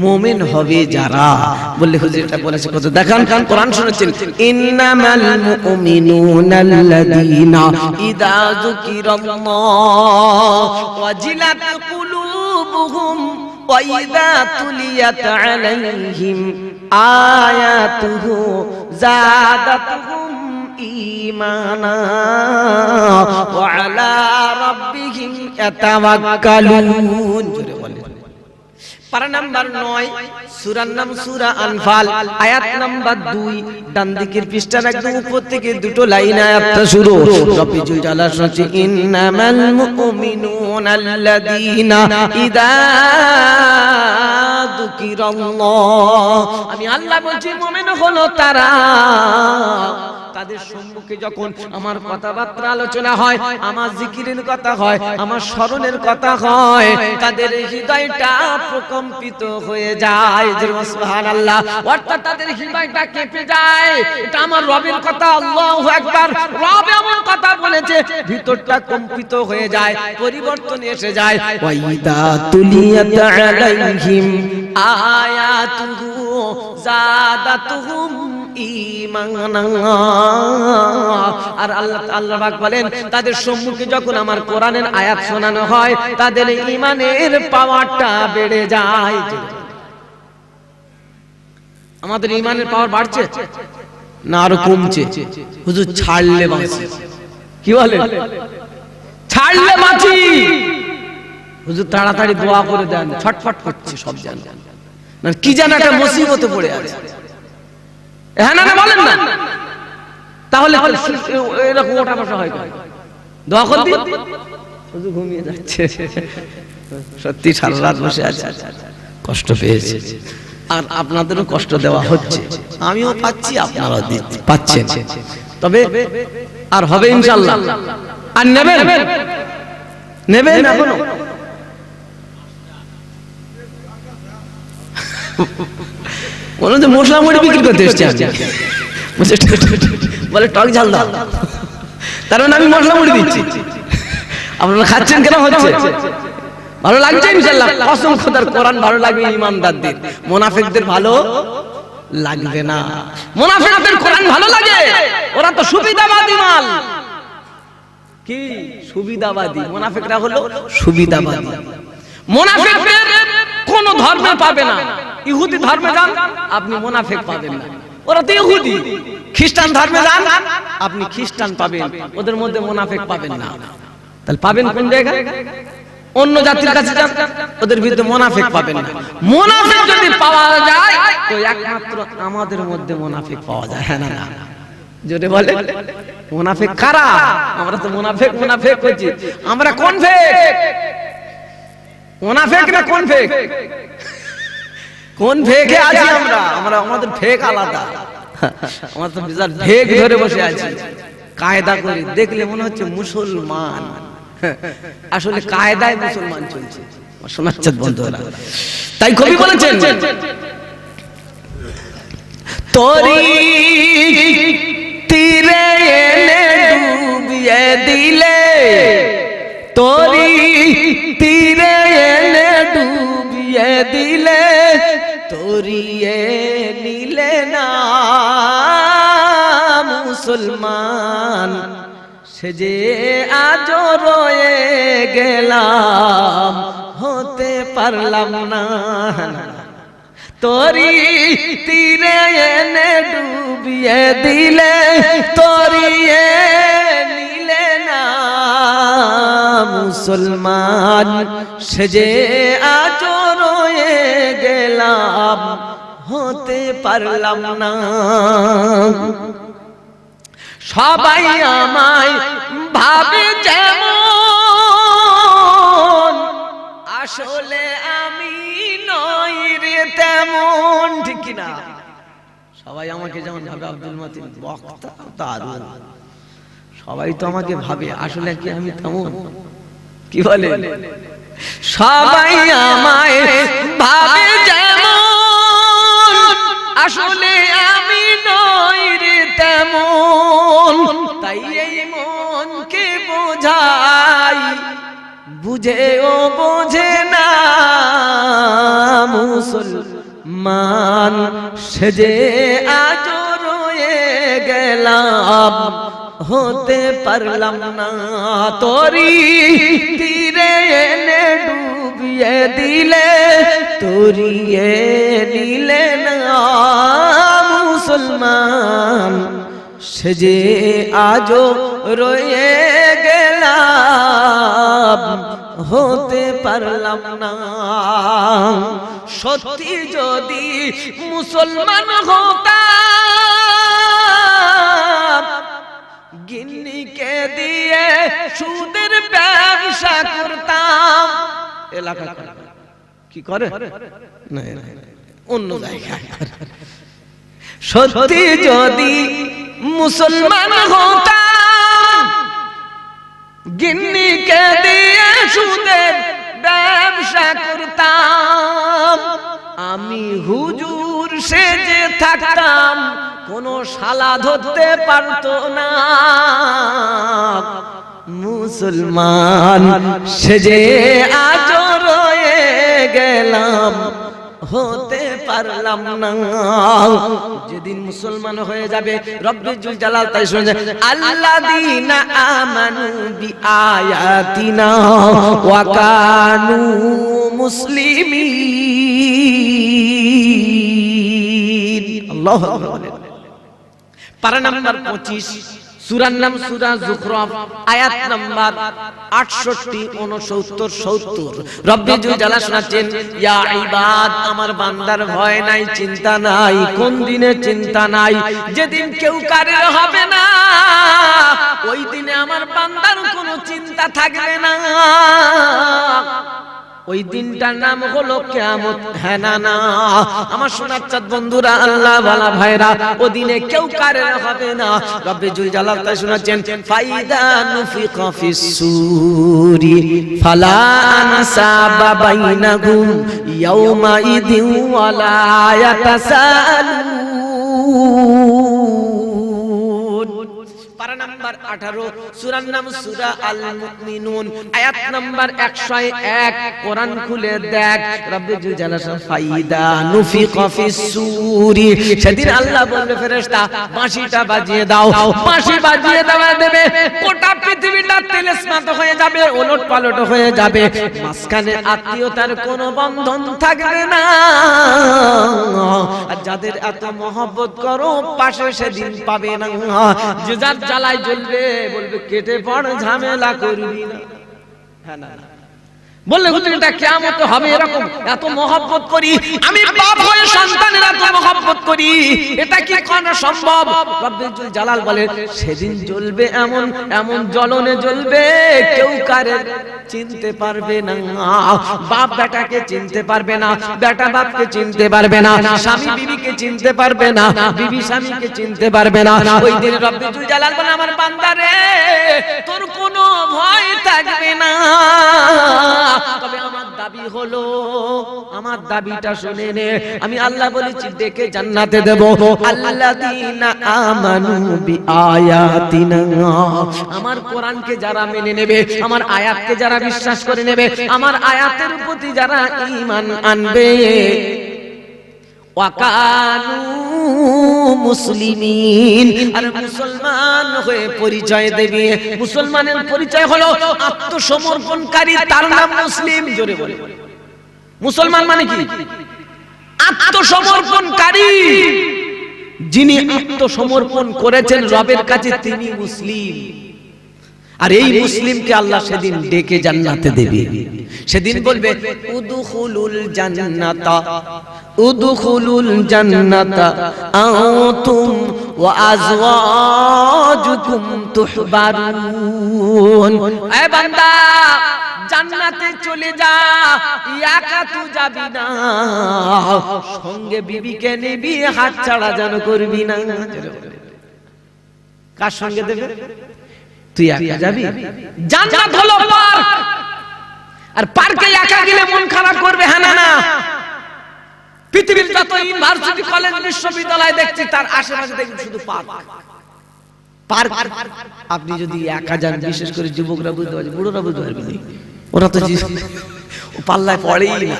মোমেন হবে যারা বললে হুজুর এটা বলেছে কত দেখান কান কোরআন শুনেছেন ইন্নামাল মুমিনুনা আল্লাযীনা ইযা যুকিরাল্লাহ ওয়াজিলাত কুলুবুহুম وإذا تليت عليهم آياته زادتهم إيمانا وعلى ربهم يتوكلون জোরে বলেন। পারা নাম সুরা আনফাল। আয়াত নাম্বার দুই ডান দিকের পৃষ্ঠার একদম উপর থেকে দুটো লাইন আয়াতটা শুরু। রবিজুল জালা শুনছি ইন্নামাল মুমিনুনা আল্লাযীনা যুকিরাল্লাহ আমি আল্লাহ বলছি, মুমিন হলো তারা। তাদের সম্মুখে যখন আমার কথাবার্তা আলোচনা হয়, আমার জিকিরের কথা হয়, আমার স্মরণের কথা হয়, তাদের হৃদয়টা প্রকম্পিত হয়ে যায়। অর্থাৎ তাদের হৃদয়টা কেঁপে যায়। এটা আমার রবের কথা রব এমন কথা বলেছে, ভিতরটা কম্পিত হয়ে যায়, পরিবর্তন এসে যায়। আয়াতুহু জাদাতুহুম আর আল্লাহ আল্লাহ বলেন, তাদের সম্মুখে যখন আমার কোরআনের আয়াত শোনানো হয়, তাদের ঈমানের পাওয়ারটা বেড়ে যায়। আমাদের ইমানের পাওয়ার বাড়ছে না আরও কমছে? হুজুর, ছাড়লে বাঁচি। কি বলে ছাড়লে বাঁচি। হুজুর, তাড়াতাড়ি দোয়া করে দেন, ছটফট করছে সব জান না কি যেন একটা মুসিবতে পড়ে আছে। হ্যাঁ না না, বলেন না। তাহলে এরকম ওঠা বসা হয় কেন? দোয়া কর দিন। হুজুর ঘুমিয়ে যাচ্ছে। সত্যি সারা রাত বসে আছে। কষ্ট পেয়েছে। আর আপনাদেরও কষ্ট দেওয়া হচ্ছে। আমিও পাচ্ছি, আপনারাও দিচ্ছি পাচ্ছেন। তবে আর হবে ইনশাল্লাহ আর নেবেন? নেবেন এখনও? মনে হচ্ছে মশলা মুড়ি বিক্রি করতে এসছি আমি। বলে টক ঝাল দাও। তার মানে আমি মশলা মুড়ি দিচ্ছি। আপনারা খাচ্ছেন কেন হচ্ছে? ভালো লাগছে ইনশাল্লাহ কসম খোদার কোরআন ভালো লাগবে ইমানদারদের। মোনাফিকদের ভালো লাগবে না। মোনাফিকদের কোরআন ভালো লাগে। ওরা তো সুবিধাবাদী মাল। কি সুবিধাবাদী? মোনাফিকরা হলো সুবিধাবাদী। মোনাফিকদের কোন ধর্মে পাবে না। ইহুদি ধর্মে যান, আপনি মোনাফিক পাবেন না। ওরা তো ইহুদি। খ্রিস্টান ধর্মে যান, আপনি খ্রিস্টান পাবেন। ওদের মধ্যে মোনাফিক পাবেন না। তাহলে পাবেন কোন জায়গায়? অন্য জাতির কাছে যান, ওদের ভিতরে মোনাফেক পাবেন না। মোনাফিক যদি পাওয়া যায়, তো একমাত্র আমাদের মধ্যে মোনাফিক পাওয়া যায় হ্যাঁ না না? জোরে বলে, মুনাফিক কারা? আমরা তো মুনাফিক মুনাফিক করছি আমরা কোন ফেক মুনাফিক না কোন ফেক কোন ফেকে আছি আমরা? আমরা। আমাদের ফেক আলাদা। আমরা তো বিশাল ফেক ধরে বসে আছি। কায়দা করে দেখলে মনে হচ্ছে মুসলমান। আসলে কায়দায় মুসলমান চলছে। শোনাচ্ছে বন্ধুরা তাই কবি বলেছেন তোরি তীরে এনে ডুবিয়ে দিলে তোরি তীরে দিলে, তোরিয়ে নিলে না। মুসলমান, সে যে আজ রয়ে গেলাম, হতে পারলাম না। তোরি তীরে এনে ডুবিয়ে দিলে, তোরিয়ে নিলে না। মুসলমান সেজে আজ রয়ে গেলাম, হতে পারলাম না। সবাই আমায় ভাবে যেমন, আসলে আমি নই রে তেমন, ঠিক না? সবাই আমাকে যেমন ভাবে, আব্দুল মতিন বক্তা দারুণ। সবাই তো আমাকে ভাবে, আসলে কি আমি তেমন? কি বলে? সবাই আমায় ভাবে যেমন। আসলে আমি নই রে তেমন। তাই এই মনকে বোঝাই। বুঝেও বোঝে না মুসলমান। সেজে আজ রয়ে গেলাম হতে পারলাম না। তোরি তীরে এনে ডুবিয়ে দিলে, তোরিয়ে নিলে না মুসলমান। সেজে আজও রয়ে গেলাম, হতে পারলাম না। সত্যি যদি মুসলমান হতাম, গিন্নিকে দিয়ে সুদের ব্যবসা করতাম এলাকা কি করে? না, অন্য জায়গায় সত্যি যদি মুসলমান হতাম গিন্নিকে দিয়ে সুদের ব্যবসা করতাম। আমি হুজুর সেজে থাকতাম কোন শালা ধরতে পারতো না। মুসলমান, সেজে আজ রয়ে গেলাম, হতে পারলাম না। যেদিন মুসলমান হয়ে যাবে, রব্বি জুল জালাল তাই শুনে আল্লাযীনা আমানু বি আয়াতিনা ওয়া কানু মুসলিমিন। আল্লাহু আকবার। পারা নাম্বার 25 সূরার নাম সুরা জুখরফ, আয়াত নাম্বার 68 69 70 রব্বি জুল জালা শোনাচ্ছেন ইয়া ইবাদ, আমার বান্দার ভয় নাই, চিন্তা নাই, কোন দিনে চিন্তা নাই, যেদিন কেউ কারের হবে না, ওই দিনে আমার বান্দার কোনো চিন্তা থাকবে না। ওই দিনটার নাম হলো কেয়ামত। হ্যাঁ না আমার সোনার চাঁদ বন্ধুরা, আল্লাহ ভালা ভাইরা, ও দিনে কেউ কারে হবে না। রব্বে জুল জালাল তাই শোনাচ্ছেন ফাইদা নুফিকা ফিস সুরি ফালা আনসাবা বাইনাহুম ইয়াউমা ইদিন ওয়ালা ইয়াতাসালুন। 18 সূরার নাম সূরা আল মুমিনুন আয়াত নাম্বার 101 কোরআন খুলে দেখ। ফাইদা নুফিকা ফিস সূরি সেদিন আল্লাহ বলবে, ফেরেশতা, বাঁশিটা বাজিয়ে দাও। বাঁশি বাজিয়ে দেওয়া দেবে, গোটা পৃথিবীটা হয়ে যাবে ওলট পালট হয়ে যাবে। মাঝখানে আত্মীয়তার কোনো বন্ধন থাকবে না। আর যাদের এত মহব্বত করো, পাশে সেদিন পাবে না। যে যার জ্বালায় জ্বলবে বলবে কেটে পড় ঝামেলা করবি না হ্যাঁ না। বললে হুজুর, এটা কিয়ামত হবে এরকম। এত করি। আমি বাপ হয়ে সন্তানের এত করি। এটা কি সম্ভব? রব্বুল জালাল বলে, সেদিন জ্বলবে এমন এমন জ্বলনে জ্বলবে, কেউ কারে চিনতে পারবে না। বাপ বেটাকে চিনতে পারবে না, বেটা বাপকে চিনতে পারবে না, স্বামী বিবিকে চিনতে পারবে না, বিবি স্বামীকে চিনতে পারবে না। ওই দিন রব্বুল জালাল বলে, আমার বান্দারে, তোর কোনো ভয় থাকবে না। আমার দাবিটা শুনে নে। আমি আল্লাহ বলেছি ডেকে জান্নাতে দেব। আল্লাযীনা আমানু বিআয়াতিনা। আমার কোরআনকে যারা মেনে নেবে আমার আয়াতকে যারা বিশ্বাস করে নেবে আমার আয়াতের প্রতি যারা ঈমান আনবে। ওয়াকানু মুসলিমিন। আর মুসলমান হয়ে পরিচয় দেবে। মুসলমানের পরিচয় হলো আত্মসমর্পণকারী তার নাম মুসলিম। জোরে বলে। মুসলমান মানে কি? আত্মসমর্পণকারী। যিনি আত্মসমর্পণ করেছেন রবের কাছে তিনি মুসলিম। আর এই মুসলিমকে আল্লাহ সেদিন ডেকে জান্নাতে দেবে। সেদিন বলবে উদখুলুল জান্নাতা উদখুলুল জান্নাতা আনতুম ওয়া আজওয়াজুকুম তুহবারুন। এ বান্দা জান্নাতে চলে যা একা তুই যাবি না। সঙ্গে বিবিকে নিবি হাত ছাড়া যেন করবি না। কার সঙ্গে দেবে? তুই একা যাবি? জান্নাত হলো পার্ক। আর পার্কে একা গেলে মন খারাপ করবে হ্যাঁ না না? পৃথিবীর যত ইউনিভার্সিটি কলেজ বিশ্ববিদ্যালয় দেখছি তার আশেপাশে দেখি শুধু পার্ক। পার্ক। আপনি যদি একা যান বিশেষ করে যুবকরা বুঝতে পারছে বুড়োরা বুঝতে পারবে না। ওরা তো পাল্লায় পড়েই না।